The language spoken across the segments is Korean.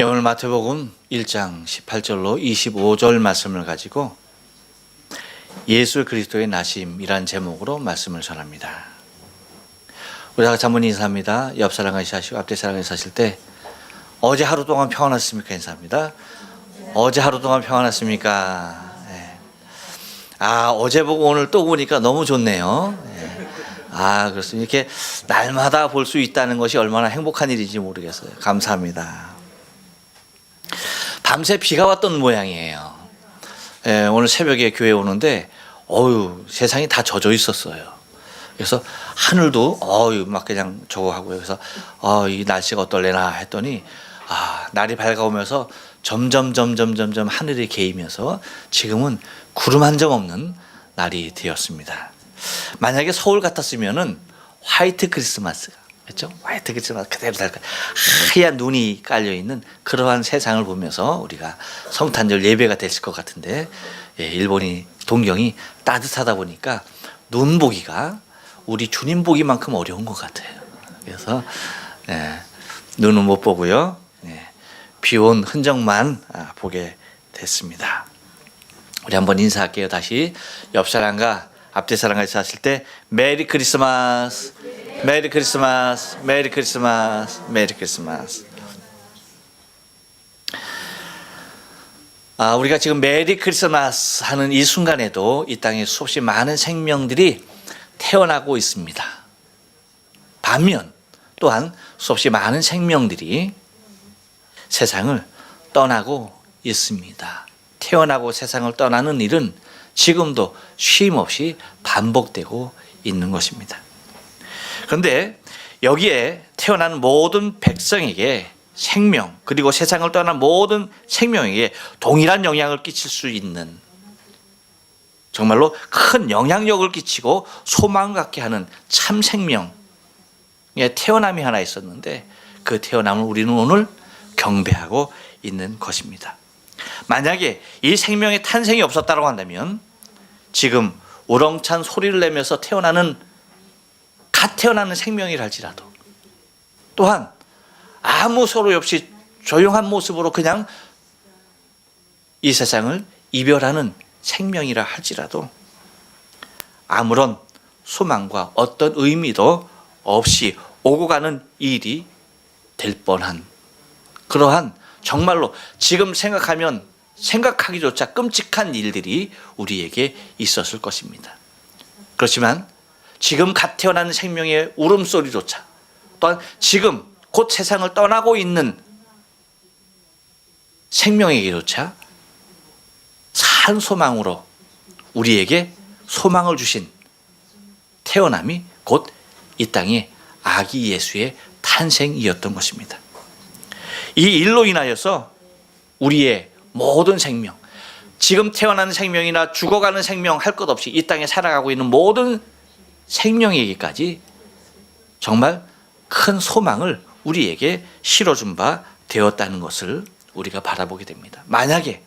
예, 오늘 마태복음 1장 18절로 25절 말씀을 가지고 예수 그리스도의 나심이란 제목으로 말씀을 전합니다. 우리 다 같이 한번 인사합니다. 옆 사람과 인사하시고 앞뒤 사람과 인사하실 때 어제 하루 동안 평안했습니까? 인사합니다. 어제 하루 동안 평안했습니까? 예. 아 어제 보고 오늘 또 보니까 너무 좋네요. 예. 아 그렇습니다. 이렇게 날마다 볼 수 있다는 것이 얼마나 행복한 일인지 모르겠어요. 감사합니다. 밤새 비가 왔던 모양이에요. 예, 오늘 새벽에 교회 오는데 어유 세상이 다 젖어 있었어요. 그래서 하늘도 어유 막 그냥 저거 하고요. 그래서 어이 날씨가 어떨래나 했더니 아 날이 밝아오면서 점점 점점 점점 하늘이 개이면서 지금은 구름 한 점 없는 날이 되었습니다. 만약에 서울 같았으면은 화이트 크리스마스가 그렇죠? 화이트 크리스마스 그대로 달 거. 하얀 눈이 깔려 있는 그러한 세상을 보면서 우리가 성탄절 예배가 됐을 것 같은데 예, 일본이 동경이 따뜻하다 보니까 눈 보기가 우리 주님 보기만큼 어려운 것 같아요. 그래서 예, 눈은 못 보고요. 예, 비온 흔적만 아, 보게 됐습니다. 우리 한번 인사할게요. 다시 옆 사람과 앞뒤 사람과 인사하실 때 메리 크리스마스, 메리 크리스마스, 메리 크리스마스, 메리 크리스마스. 아, 우리가 지금 메리 크리스마스 하는 이 순간에도 이 땅에 수없이 많은 생명들이 태어나고 있습니다. 반면 또한 수없이 많은 생명들이 세상을 떠나고 있습니다. 태어나고 세상을 떠나는 일은 지금도 쉼 없이 반복되고 있는 것입니다. 그런데 여기에 태어난 모든 백성에게 생명 그리고 세상을 떠난 모든 생명에게 동일한 영향을 끼칠 수 있는 정말로 큰 영향력을 끼치고 소망 갖게 하는 참 생명의 태어남이 하나 있었는데 그 태어남을 우리는 오늘 경배하고 있는 것입니다. 만약에 이 생명의 탄생이 없었다고 한다면 지금 우렁찬 소리를 내면서 태어나는 갓 태어나는 생명이라 할지라도 또한 아무 소리 없이 조용한 모습으로 그냥 이 세상을 이별하는 생명이라 할지라도 아무런 소망과 어떤 의미도 없이 오고 가는 일이 될 뻔한 그러한 정말로 지금 생각하면 생각하기조차 끔찍한 일들이 우리에게 있었을 것입니다. 그렇지만 지금 갓 태어난 생명의 울음소리조차 또한 지금 곧 세상을 떠나고 있는 생명에게조차 산 소망으로 우리에게 소망을 주신 태어남이 곧 이 땅에 아기 예수의 탄생이었던 것입니다. 이 일로 인하여서 우리의 모든 생명, 지금 태어나는 생명이나 죽어가는 생명 할 것 없이 이 땅에 살아가고 있는 모든 생명에게까지 정말 큰 소망을 우리에게 실어준 바 되었다는 것을 우리가 바라보게 됩니다. 만약에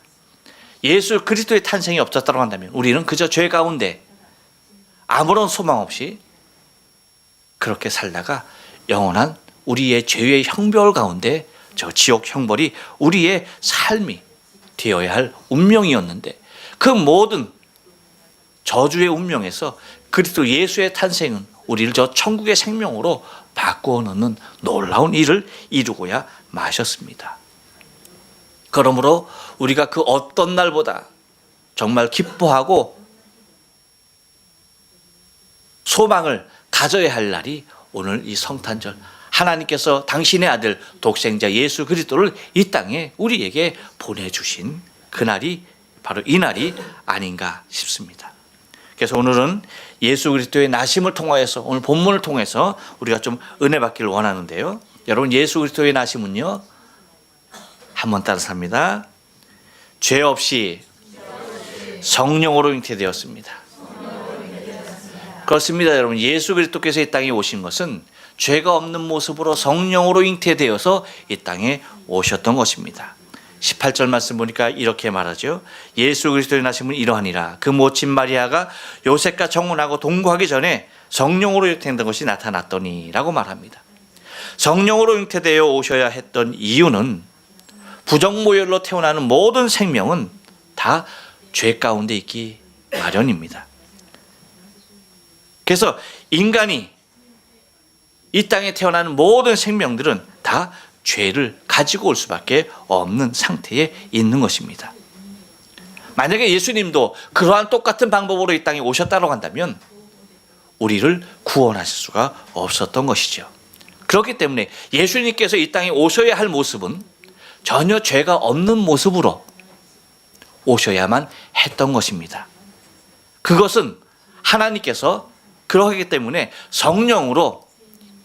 예수 그리스도의 탄생이 없었다고 한다면 우리는 그저 죄 가운데 아무런 소망 없이 그렇게 살다가 영원한 우리의 죄의 형벌 가운데 저 지옥 형벌이 우리의 삶이 되어야 할 운명이었는데 그 모든 저주의 운명에서 그리스도 예수의 탄생은 우리를 저 천국의 생명으로 바꾸어 놓는 놀라운 일을 이루고야 마셨습니다. 그러므로 우리가 그 어떤 날보다 정말 기뻐하고 소망을 가져야 할 날이 오늘 이 성탄절 하나님께서 당신의 아들 독생자 예수 그리스도를 이 땅에 우리에게 보내주신 그날이 바로 이 날이 아닌가 싶습니다. 그래서 오늘은 예수 그리스도의 나심을 통하여서 오늘 본문을 통해서 우리가 좀 은혜 받기를 원하는데요. 여러분 예수 그리스도의 나심은요. 한번 따라서 합니다. 죄 없이 성령으로 잉태되었습니다. 그렇습니다, 여러분. 예수 그리스도께서 이 땅에 오신 것은 죄가 없는 모습으로 성령으로 잉태되어서 이 땅에 오셨던 것입니다. 18절 말씀 보니까 이렇게 말하죠. 예수 그리스도의 나심은 이러하니라. 그 모친 마리아가 요셉과 정혼하고 동거하기 전에 성령으로 잉태된 것이 나타났더니라고 말합니다. 성령으로 잉태되어 오셔야 했던 이유는 부정모혈로 태어나는 모든 생명은 다 죄 가운데 있기 마련입니다. 그래서 인간이 이 땅에 태어나는 모든 생명들은 다 죄를 가지고 올 수밖에 없는 상태에 있는 것입니다. 만약에 예수님도 그러한 똑같은 방법으로 이 땅에 오셨다고 한다면 우리를 구원하실 수가 없었던 것이죠. 그렇기 때문에 예수님께서 이 땅에 오셔야 할 모습은 전혀 죄가 없는 모습으로 오셔야만 했던 것입니다. 그것은 하나님께서 그러하기 때문에 성령으로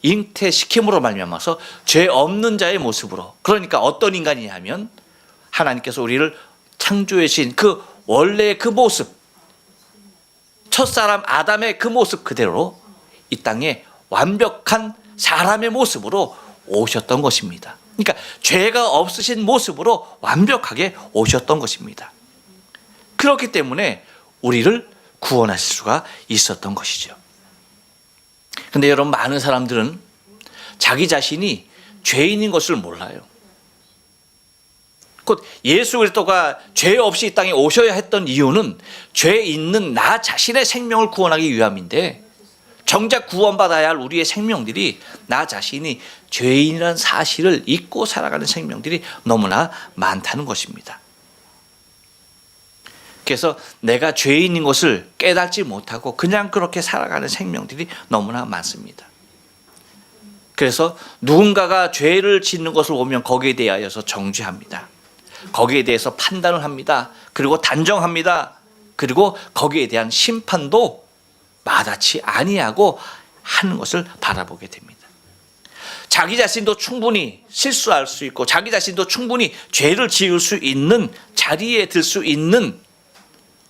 잉태시킴으로 말미암아서 죄 없는 자의 모습으로 그러니까 어떤 인간이냐면 하나님께서 우리를 창조해 주신 그 원래의 그 모습 첫사람 아담의 그 모습 그대로 이 땅에 완벽한 사람의 모습으로 오셨던 것입니다. 그러니까 죄가 없으신 모습으로 완벽하게 오셨던 것입니다. 그렇기 때문에 우리를 구원하실 수가 있었던 것이죠. 근데 여러분 많은 사람들은 자기 자신이 죄인인 것을 몰라요. 곧 예수 그리스도가 죄 없이 이 땅에 오셔야 했던 이유는 죄 있는 나 자신의 생명을 구원하기 위함인데 정작 구원받아야 할 우리의 생명들이 나 자신이 죄인이라는 사실을 잊고 살아가는 생명들이 너무나 많다는 것입니다. 그래서 내가 죄인인 것을 깨닫지 못하고 그냥 그렇게 살아가는 생명들이 너무나 많습니다. 그래서 누군가가 죄를 짓는 것을 보면 거기에 대하여서 정죄합니다. 거기에 대해서 판단을 합니다. 그리고 단정합니다. 그리고 거기에 대한 심판도 마다치 아니하고 하는 것을 바라보게 됩니다. 자기 자신도 충분히 실수할 수 있고 자기 자신도 충분히 죄를 지을 수 있는 자리에 들 수 있는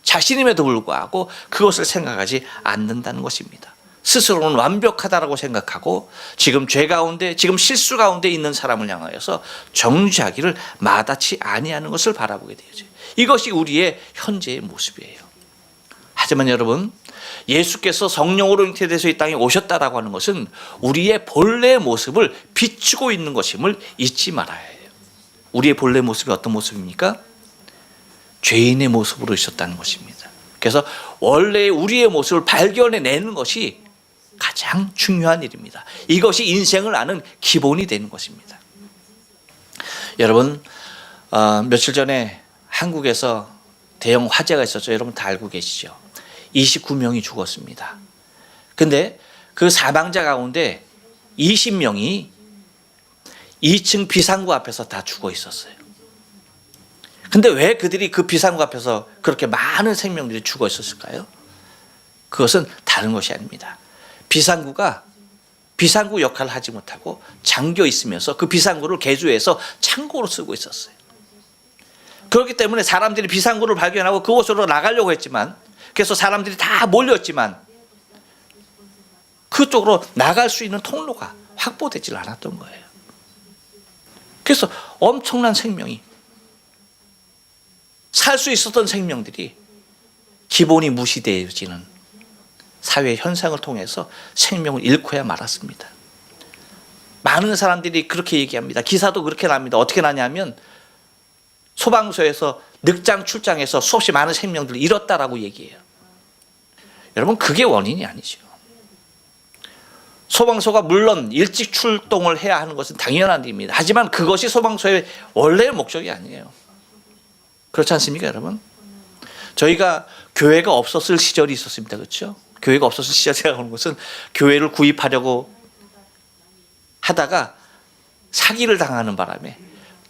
자신임에도 불구하고 그것을 생각하지 않는다는 것입니다. 스스로는 완벽하다라고 생각하고 지금 죄 가운데 지금 실수 가운데 있는 사람을 향하여서 정죄하기를 마다치 아니하는 것을 바라보게 되죠. 이것이 우리의 현재의 모습이에요. 하지만 여러분 예수께서 성령으로 잉태돼서 이 땅에 오셨다라고 하는 것은 우리의 본래의 모습을 비추고 있는 것임을 잊지 말아야 해요. 우리의 본래 모습이 어떤 모습입니까? 죄인의 모습으로 있었다는 것입니다. 그래서 원래 우리의 모습을 발견해내는 것이 가장 중요한 일입니다. 이것이 인생을 아는 기본이 되는 것입니다. 여러분 어, 며칠 전에 한국에서 대형 화재가 있었죠. 여러분 다 알고 계시죠. 29명이 죽었습니다. 근데 그 사망자 가운데 20명이 2층 비상구 앞에서 다 죽어 있었어요. 근데 왜 그들이 그 비상구 앞에서 그렇게 많은 생명들이 죽어 있었을까요? 그것은 다른 것이 아닙니다. 비상구가 비상구 역할을 하지 못하고 잠겨 있으면서 그 비상구를 개조해서 창고로 쓰고 있었어요. 그렇기 때문에 사람들이 비상구를 발견하고 그곳으로 나가려고 했지만 그래서 사람들이 다 몰렸지만 그쪽으로 나갈 수 있는 통로가 확보되질 않았던 거예요. 그래서 엄청난 생명이 살 수 있었던 생명들이 기본이 무시되어지는 사회 현상을 통해서 생명을 잃고야 말았습니다. 많은 사람들이 그렇게 얘기합니다. 기사도 그렇게 납니다. 어떻게 나냐면 소방서에서 늑장 출장해서 수없이 많은 생명들을 잃었다라고 얘기해요. 여러분 그게 원인이 아니죠. 소방서가 물론 일찍 출동을 해야 하는 것은 당연한 일입니다. 하지만 그것이 소방서의 원래의 목적이 아니에요. 그렇지 않습니까, 여러분? 저희가 교회가 없었을 시절이 있었습니다. 그렇죠? 교회가 없었을 시절이라고 하는 것은 교회를 구입하려고 하다가 사기를 당하는 바람에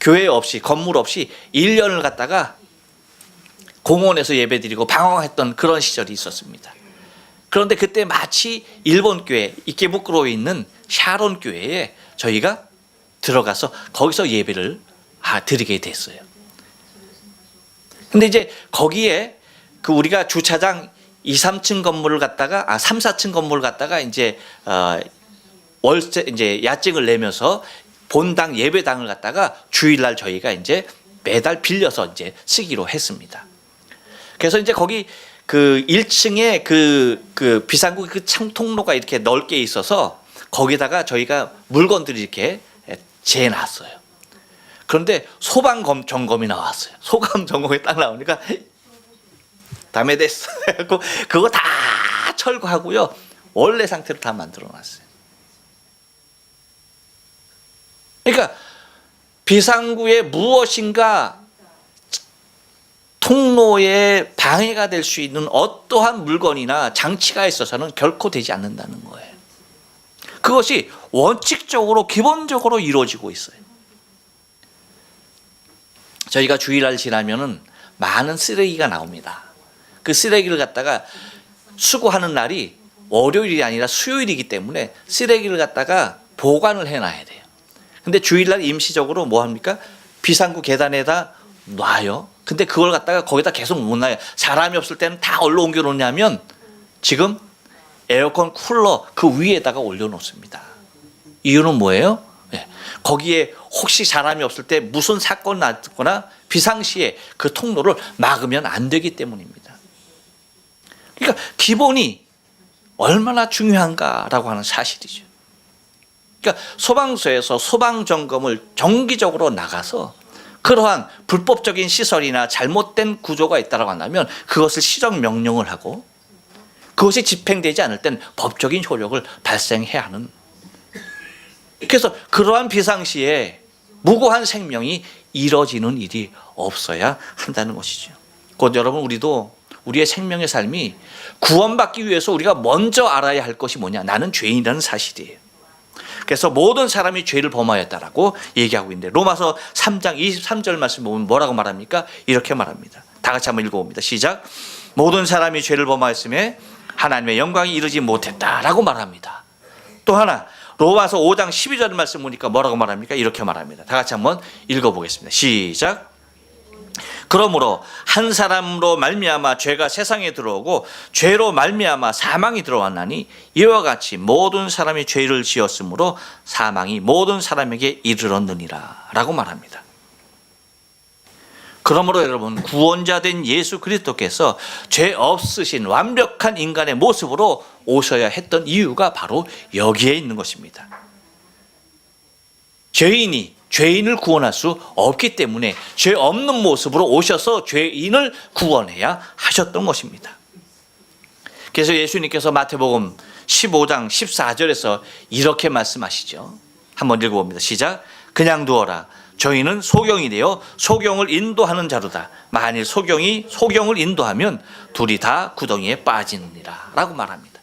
교회 없이 건물 없이 1년을 갔다가 공원에서 예배드리고 방황했던 그런 시절이 있었습니다. 그런데 그때 마치 일본 교회 이케부쿠로에 있는 샤론 교회에 저희가 들어가서 거기서 예배를 아, 드리게 됐어요. 근데 이제 거기에 그 우리가 주차장 2, 3층 건물을 갖다가 아 3, 4층 건물을 갖다가 이제 어 월세 이제 야증을 내면서 본당 예배당을 갖다가 주일날 저희가 이제 매달 빌려서 이제 쓰기로 했습니다. 그래서 이제 거기 그 1층에 그, 그 비상구 그 창통로가 이렇게 넓게 있어서 거기다가 저희가 물건들을 이렇게 재놨어요. 그런데 소방 검 점검이 나왔어요. 소감 점검이 딱 나오니까 다음에 됐어. 그거 다 철거하고요. 원래 상태로 다 만들어 놨어요. 그러니까 비상구에 무엇인가 통로에 방해가 될 수 있는 어떠한 물건이나 장치가 있어서는 결코 되지 않는다는 거예요. 그것이 원칙적으로 기본적으로 이루어지고 있어요. 저희가 주일날 지나면은 많은 쓰레기가 나옵니다. 그 쓰레기를 갖다가 수거하는 날이 월요일이 아니라 수요일이기 때문에 쓰레기를 갖다가 보관을 해놔야 돼요. 근데 주일날 임시적으로 뭐 합니까? 비상구 계단에다 놔요. 근데 그걸 갖다가 거기다 계속 못 놔요. 사람이 없을 때는 다 얼로 옮겨 놓냐면 지금 에어컨 쿨러 그 위에다가 올려놓습니다. 이유는 뭐예요? 예. 거기에 혹시 사람이 없을 때 무슨 사건 났거나 비상시에 그 통로를 막으면 안 되기 때문입니다. 그러니까 기본이 얼마나 중요한가라고 하는 사실이죠. 그러니까 소방서에서 소방 점검을 정기적으로 나가서 그러한 불법적인 시설이나 잘못된 구조가 있다고 한다면 그것을 시정 명령을 하고 그것이 집행되지 않을 땐 법적인 효력을 발생해야 하는 그래서 그러한 비상시에 무고한 생명이 이뤄지는 일이 없어야 한다는 것이죠. 곧 여러분 우리도 우리의 생명의 삶이 구원받기 위해서 우리가 먼저 알아야 할 것이 뭐냐? 나는 죄인이라는 사실이에요. 그래서 모든 사람이 죄를 범하였다라고 얘기하고 있는데 로마서 3장 23절 말씀 보면 뭐라고 말합니까? 이렇게 말합니다. 다 같이 한번 읽어봅니다. 시작. 모든 사람이 죄를 범하였음에 하나님의 영광이 이르지 못했다라고 말합니다. 또 하나 로마서 5장 12절 말씀 보니까 뭐라고 말합니까? 이렇게 말합니다. 다 같이 한번 읽어보겠습니다. 시작. 그러므로 한 사람으로 말미암아 죄가 세상에 들어오고 죄로 말미암아 사망이 들어왔나니 이와 같이 모든 사람이 죄를 지었으므로 사망이 모든 사람에게 이르렀느니라라고 말합니다. 그러므로 여러분 구원자 된 예수 그리스도께서 죄 없으신 완벽한 인간의 모습으로 오셔야 했던 이유가 바로 여기에 있는 것입니다. 죄인이 죄인을 구원할 수 없기 때문에 죄 없는 모습으로 오셔서 죄인을 구원해야 하셨던 것입니다. 그래서 예수님께서 마태복음 15장 14절에서 이렇게 말씀하시죠. 한번 읽어봅니다. 시작. 그냥 두어라. 저희는 소경이 되어 소경을 인도하는 자로다. 만일 소경이 소경을 인도하면 둘이 다 구덩이에 빠지느니라. 라고 말합니다.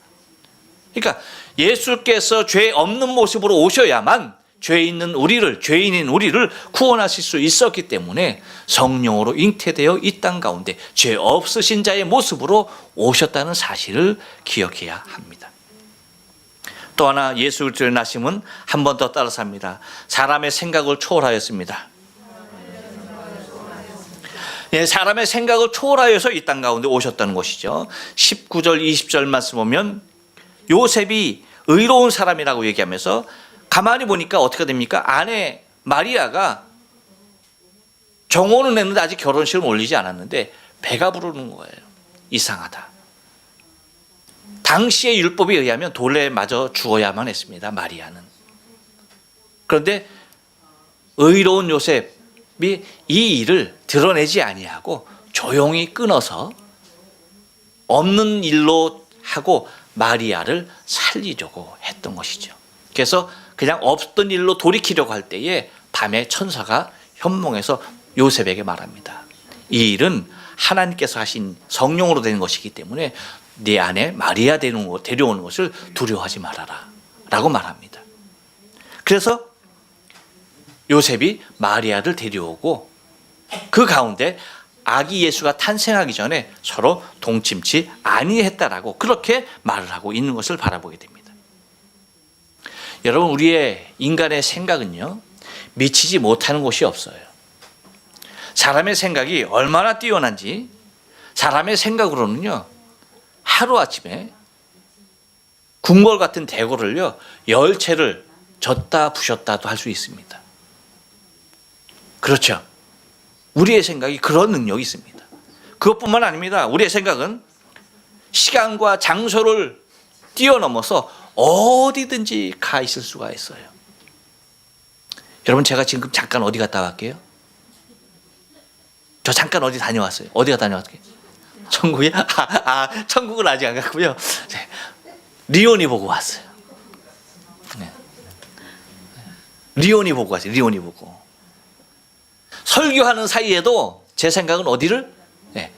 그러니까 예수께서 죄 없는 모습으로 오셔야만 죄 있는 우리를 죄인인 우리를 구원하실 수 있었기 때문에 성령으로 잉태되어 이 땅 가운데 죄 없으신 자의 모습으로 오셨다는 사실을 기억해야 합니다. 또 하나 예수 그리스도의 나심은 한 번 더 따라서 합니다. 사람의 생각을 초월하였습니다. 예, 사람의 생각을 초월하여서 이 땅 가운데 오셨다는 것이죠. 19절 20절 말씀 보면 요셉이 의로운 사람이라고 얘기하면서 가만히 보니까 어떻게 됩니까? 아내 마리아가 정혼은 했는데 아직 결혼식을 올리지 않았는데 배가 부르는 거예요. 이상하다. 당시의 율법에 의하면 돌레마저 죽어야만 했습니다. 마리아는. 그런데 의로운 요셉이 이 일을 드러내지 아니하고 조용히 끊어서 없는 일로 하고 마리아를 살리려고 했던 것이죠. 그래서 그냥 없던 일로 돌이키려고 할 때에 밤에 천사가 현몽에서 요셉에게 말합니다. 이 일은 하나님께서 하신 성령으로 된 것이기 때문에 네 안에 마리아 데려오는 것을 두려워하지 말아라. 라고 말합니다. 그래서 요셉이 마리아를 데려오고 그 가운데 아기 예수가 탄생하기 전에 서로 동침치 아니했다라고 그렇게 말을 하고 있는 것을 바라보게 됩니다. 여러분 우리의 인간의 생각은요 미치지 못하는 곳이 없어요. 사람의 생각이 얼마나 뛰어난지 사람의 생각으로는요 하루 아침에 궁궐 같은 대궐을요 열 채를 졌다 부셨다도 할 수 있습니다. 그렇죠. 우리의 생각이 그런 능력이 있습니다. 그것뿐만 아닙니다. 우리의 생각은 시간과 장소를 뛰어넘어서 어디든지 가 있을 수가 있어요. 여러분 제가 지금 잠깐 어디 갔다 왔게요? 저 잠깐 어디 다녀왔어요. 어디가 다녀왔게요? 천국이요? 아, 아, 천국은 아직 안 갔고요. 네, 리온이 보고 왔어요. 네. 리온이 보고 왔어요. 리온이 보고. 설교하는 사이에도 제 생각은 어디를? 네.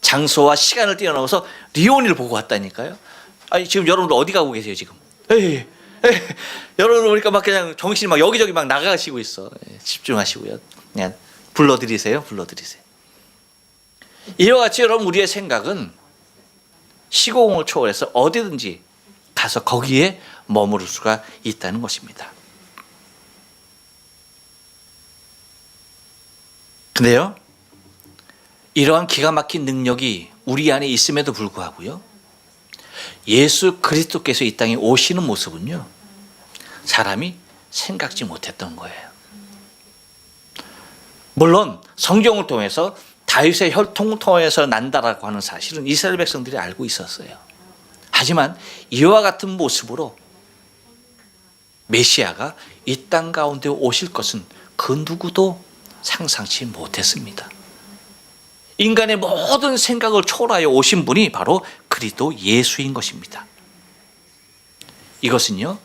장소와 시간을 뛰어넘어서 리온이를 보고 왔다니까요. 아니 지금 여러분들 어디 가고 계세요 지금? 에이, 에이, 여러분 보니까 막 그냥 정신이 막 여기저기 막 나가시고 있어. 예, 집중하시고요. 그냥 불러드리세요. 불러드리세요. 이와 같이 여러분 우리의 생각은 시공을 초월해서 어디든지 가서 거기에 머무를 수가 있다는 것입니다. 근데요, 이러한 기가 막힌 능력이 우리 안에 있음에도 불구하고요, 예수 그리스도께서 이 땅에 오시는 모습은요, 사람이 생각지 못했던 거예요. 물론 성경을 통해서 다윗의 혈통을 통해서 난다라고 하는 사실은 이스라엘 백성들이 알고 있었어요. 하지만 이와 같은 모습으로 메시아가 이 땅 가운데 오실 것은 그 누구도 상상치 못했습니다. 인간의 모든 생각을 초월하여 오신 분이 바로 그리스도 예수인 것입니다. 이것은요,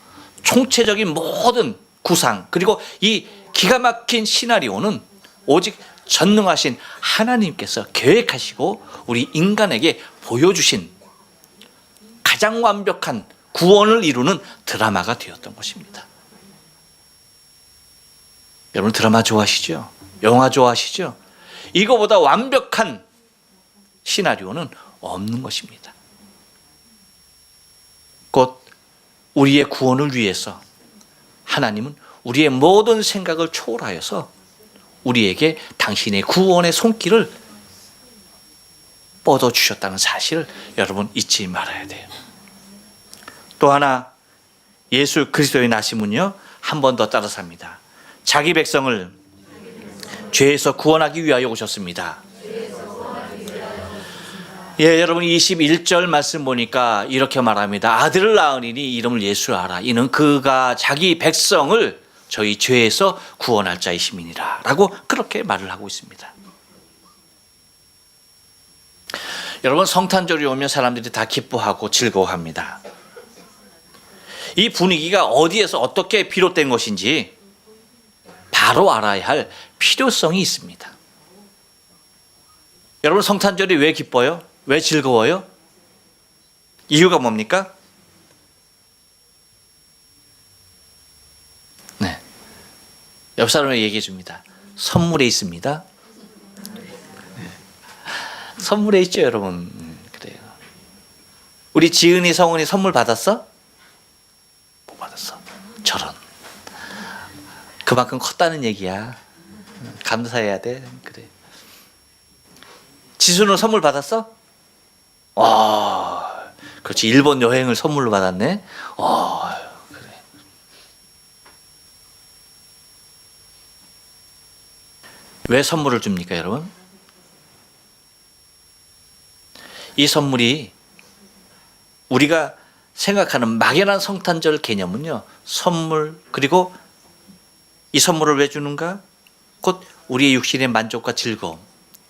총체적인 모든 구상, 그리고 이 기가 막힌 시나리오는 오직 전능하신 하나님께서 계획하시고 우리 인간에게 보여주신 가장 완벽한 구원을 이루는 드라마가 되었던 것입니다. 여러분 드라마 좋아하시죠? 영화 좋아하시죠? 이거보다 완벽한 시나리오는 없는 것입니다. 곧 우리의 구원을 위해서 하나님은 우리의 모든 생각을 초월하여서 우리에게 당신의 구원의 손길을 뻗어 주셨다는 사실을 여러분 잊지 말아야 돼요. 또 하나 예수 그리스도의 나심은요 한 번 더 따라서 합니다. 자기 백성을 죄에서 구원하기 위하여 오셨습니다. 예, 여러분 21절 말씀 보니까 이렇게 말합니다. 아들을 낳으니 이름을 예수하라. 이는 그가 자기 백성을 저희 죄에서 구원할 자의 시민이라. 라고 그렇게 말을 하고 있습니다. 여러분 성탄절이 오면 사람들이 다 기뻐하고 즐거워합니다. 이 분위기가 어디에서 어떻게 비롯된 것인지 바로 알아야 할 필요성이 있습니다. 여러분 성탄절이 왜 기뻐요? 왜 즐거워요? 이유가 뭡니까? 옆 사람에게 얘기해 줍니다. 선물에 있습니다. 선물에 있죠, 여러분. 음, 그래요. 우리 지은이 성훈이 선물 받았어? 못 받았어. 저런. 그만큼 컸다는 얘기야. 감사해야 돼. 그래. 지수는 선물 받았어? 와, 그렇지. 일본 여행을 선물로 받았네. 와, 그래. 왜 선물을 줍니까, 여러분? 이 선물이 우리가 생각하는 막연한 성탄절 개념은요, 선물, 그리고 이 선물을 왜 주는가? 곧 우리의 육신의 만족과 즐거움.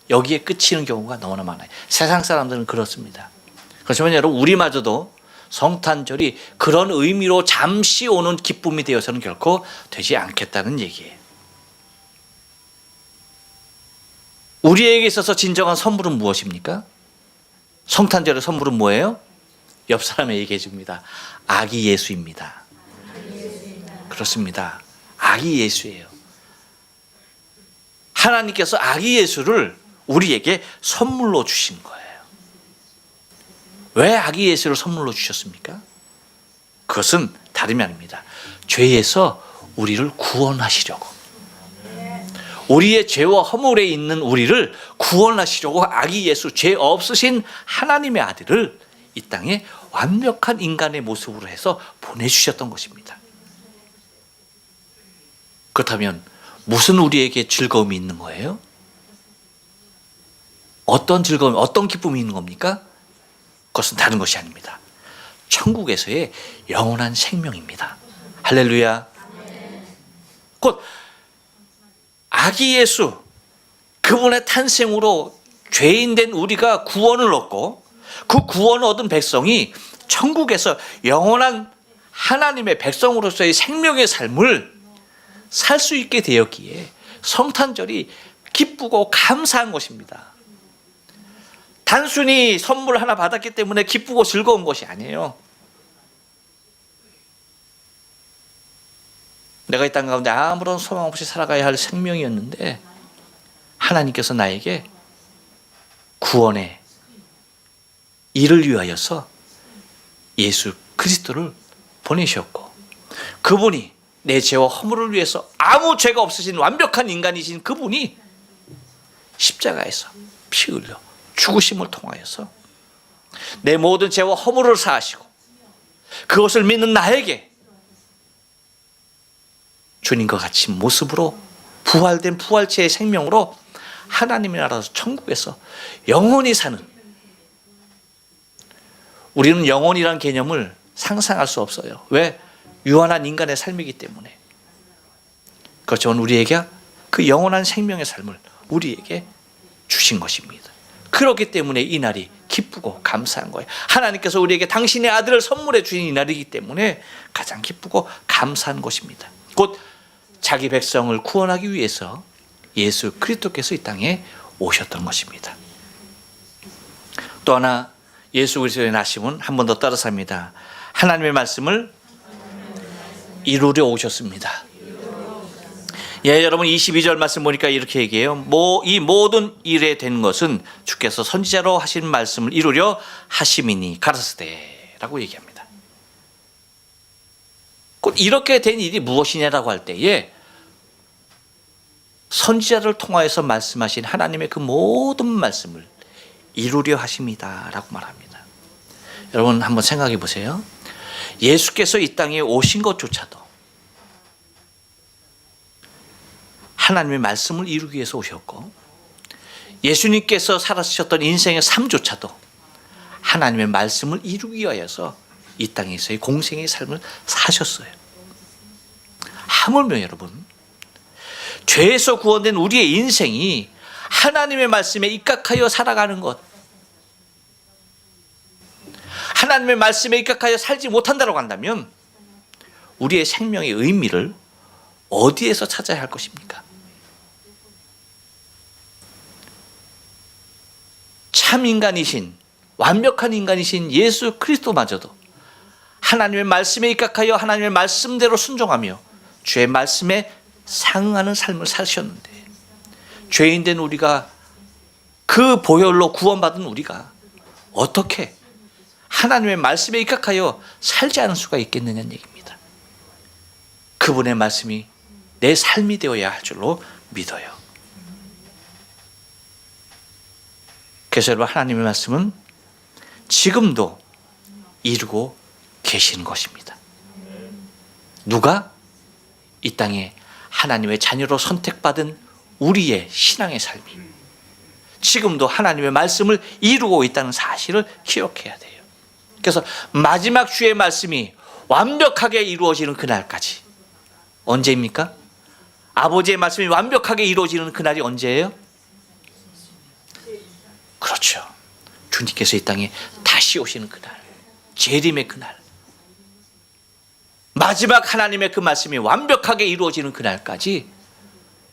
여기에 끝이는 경우가 너무나 많아요. 세상 사람들은 그렇습니다. 그렇지만 여러분, 우리마저도 성탄절이 그런 의미로 잠시 오는 기쁨이 되어서는 결코 되지 않겠다는 얘기예요. 우리에게 있어서 진정한 선물은 무엇입니까? 성탄절의 선물은 뭐예요? 옆 사람에 얘기해 줍니다. 아기 예수입니다. 그렇습니다. 아기 예수예요. 하나님께서 아기 예수를 우리에게 선물로 주신 거예요. 왜 아기 예수를 선물로 주셨습니까? 그것은 다름이 아닙니다. 죄에서 우리를 구원하시려고. 우리의 죄와 허물에 있는 우리를 구원하시려고 아기 예수, 죄 없으신 하나님의 아들을 이 땅에 완벽한 인간의 모습으로 해서 보내주셨던 것입니다. 그렇다면 무슨 우리에게 즐거움이 있는 거예요? 어떤 즐거움, 어떤 기쁨이 있는 겁니까? 그것은 다른 것이 아닙니다. 천국에서의 영원한 생명입니다. 할렐루야. 곧 아기 예수 그분의 탄생으로 죄인된 우리가 구원을 얻고 그 구원을 얻은 백성이 천국에서 영원한 하나님의 백성으로서의 생명의 삶을 살 수 있게 되었기에 성탄절이 기쁘고 감사한 것입니다. 단순히 선물 하나 받았기 때문에 기쁘고 즐거운 것이 아니에요. 내가 이 땅 가운데 아무런 소망 없이 살아가야 할 생명이었는데 하나님께서 나에게 구원의 일을 위하여서 예수 그리스도를 보내셨고 그분이 내 죄와 허물을 위해서 아무 죄가 없으신 완벽한 인간이신 그분이 십자가에서 피 흘려 죽으심을 통하여서 내 모든 죄와 허물을 사하시고 그것을 믿는 나에게 주님과 같이 모습으로 부활된 부활체의 생명으로 하나님의 나라에서 천국에서 영원히 사는 우리는 영원이라는 개념을 상상할 수 없어요. 왜? 유한한 인간의 삶이기 때문에. 그렇지만 우리에게 그 영원한 생명의 삶을 우리에게 주신 것입니다. 그렇기 때문에 이 날이 기쁘고 감사한 거예요. 하나님께서 우리에게 당신의 아들을 선물해 주신 이 날이기 때문에 가장 기쁘고 감사한 것입니다. 곧 자기 백성을 구원하기 위해서 예수 그리스도께서 이 땅에 오셨던 것입니다. 또 하나 예수 그리스도의 나심은 한 번 더 따라서 합니다. 하나님의 말씀을 이루려 오셨습니다. 예, 여러분 22절 말씀 보니까 이렇게 얘기해요. 뭐, 이 모든 일에 된 것은 주께서 선지자로 하신 말씀을 이루려 하심이니 가라스데라고 얘기합니다. 곧 이렇게 된 일이 무엇이냐라고 할 때에 선지자를 통하여서 말씀하신 하나님의 그 모든 말씀을 이루려 하십니다라고 말합니다. 여러분 한번 생각해 보세요. 예수께서 이 땅에 오신 것조차도 하나님의 말씀을 이루기 위해서 오셨고 예수님께서 살아셨던 인생의 삶조차도 하나님의 말씀을 이루기 위하여서 이 땅에서의 공생의 삶을 사셨어요. 하물며 여러분 죄에서 구원된 우리의 인생이 하나님의 말씀에 입각하여 살아가는 것 하나님의 말씀에 입각하여 살지 못한다고 한다면 우리의 생명의 의미를 어디에서 찾아야 할 것입니까? 참 인간이신 완벽한 인간이신 예수 그리스도마저도 하나님의 말씀에 입각하여 하나님의 말씀대로 순종하며 주의 말씀에 상응하는 삶을 사셨는데 죄인 된 우리가 그 보혈로 구원받은 우리가 어떻게 하나님의 말씀에 입각하여 살지 않을 수가 있겠느냐는 얘기입니다. 그분의 말씀이 내 삶이 되어야 할 줄로 믿어요. 그래서 여러분 하나님의 말씀은 지금도 이루고 계시는 것입니다. 누가 이 땅에 하나님의 자녀로 선택받은 우리의 신앙의 삶이 지금도 하나님의 말씀을 이루고 있다는 사실을 기억해야 돼요. 그래서 마지막 주의 말씀이 완벽하게 이루어지는 그날까지 언제입니까? 아버지의 말씀이 완벽하게 이루어지는 그날이 언제예요? 그렇죠. 주님께서 이 땅에 다시 오시는 그날, 재림의 그날. 마지막 하나님의 그 말씀이 완벽하게 이루어지는 그날까지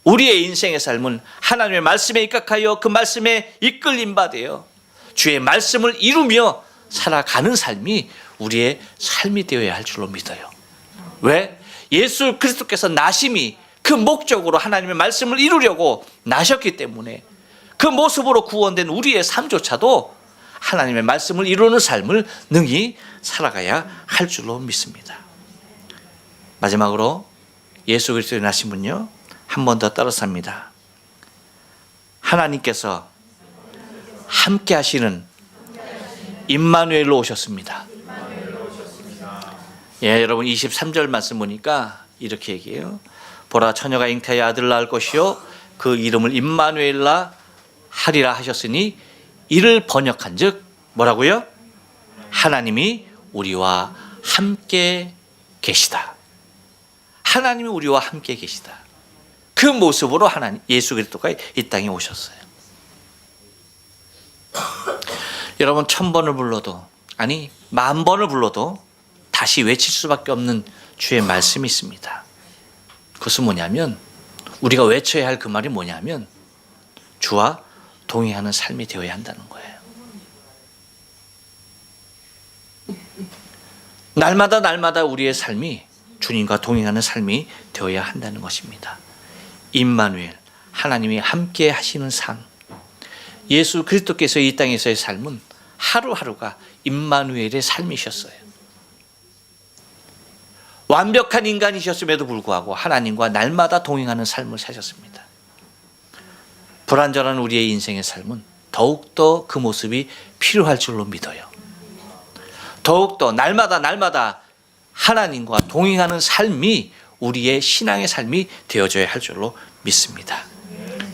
우리의 인생의 삶은 하나님의 말씀에 입각하여 그 말씀에 이끌림 받아요. 주의 말씀을 이루며 살아가는 삶이 우리의 삶이 되어야 할 줄로 믿어요. 왜? 예수 그리스도께서 나심이 그 목적으로 하나님의 말씀을 이루려고 나셨기 때문에 그 모습으로 구원된 우리의 삶조차도 하나님의 말씀을 이루는 삶을 능히 살아가야 할 줄로 믿습니다. 마지막으로 예수 그리스도의 나심은요 한 번 더 따라서 합니다. 하나님께서 함께 하시는 임마누엘로 오셨습니다. 예, 여러분 23절 말씀 보니까 이렇게 얘기해요. 보라 처녀가 잉태하여 아들 낳을 것이요 그 이름을 임마누엘라 하리라 하셨으니 이를 번역한즉 뭐라고요? 하나님이 우리와 함께 계시다. 하나님이 우리와 함께 계시다. 그 모습으로 하나님 예수 그리스도가 이 땅에 오셨어요. 여러분 천 번을 불러도 아니 만 번을 불러도 다시 외칠 수밖에 없는 주의 말씀이 있습니다. 그것은 뭐냐면 우리가 외쳐야 할 그 말이 뭐냐면 주와 동행하는 삶이 되어야 한다는 거예요. 날마다 날마다 우리의 삶이 주님과 동행하는 삶이 되어야 한다는 것입니다. 임마누엘 하나님이 함께 하시는 삶. 예수 그리스도께서 이 땅에서의 삶은 하루하루가 임마누엘의 삶이셨어요. 완벽한 인간이셨음에도 불구하고 하나님과 날마다 동행하는 삶을 사셨습니다. 불완전한 우리의 인생의 삶은 더욱더 그 모습이 필요할 줄로 믿어요. 더욱더 날마다 날마다 하나님과 동행하는 삶이 우리의 신앙의 삶이 되어져야 할 줄로 믿습니다.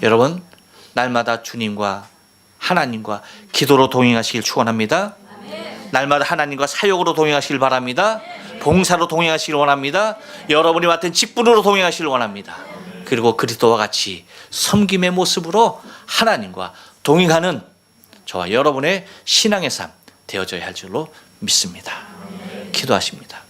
여러분, 날마다 주님과 하나님과 기도로 동행하시길 축원합니다. 날마다 하나님과 사역으로 동행하시길 바랍니다. 봉사로 동행하시길 원합니다. 여러분이 맡은 직분으로 동행하시길 원합니다. 그리고 그리스도와 같이 섬김의 모습으로 하나님과 동행하는 저와 여러분의 신앙의 삶 되어져야 할 줄로 믿습니다. 기도하십니다.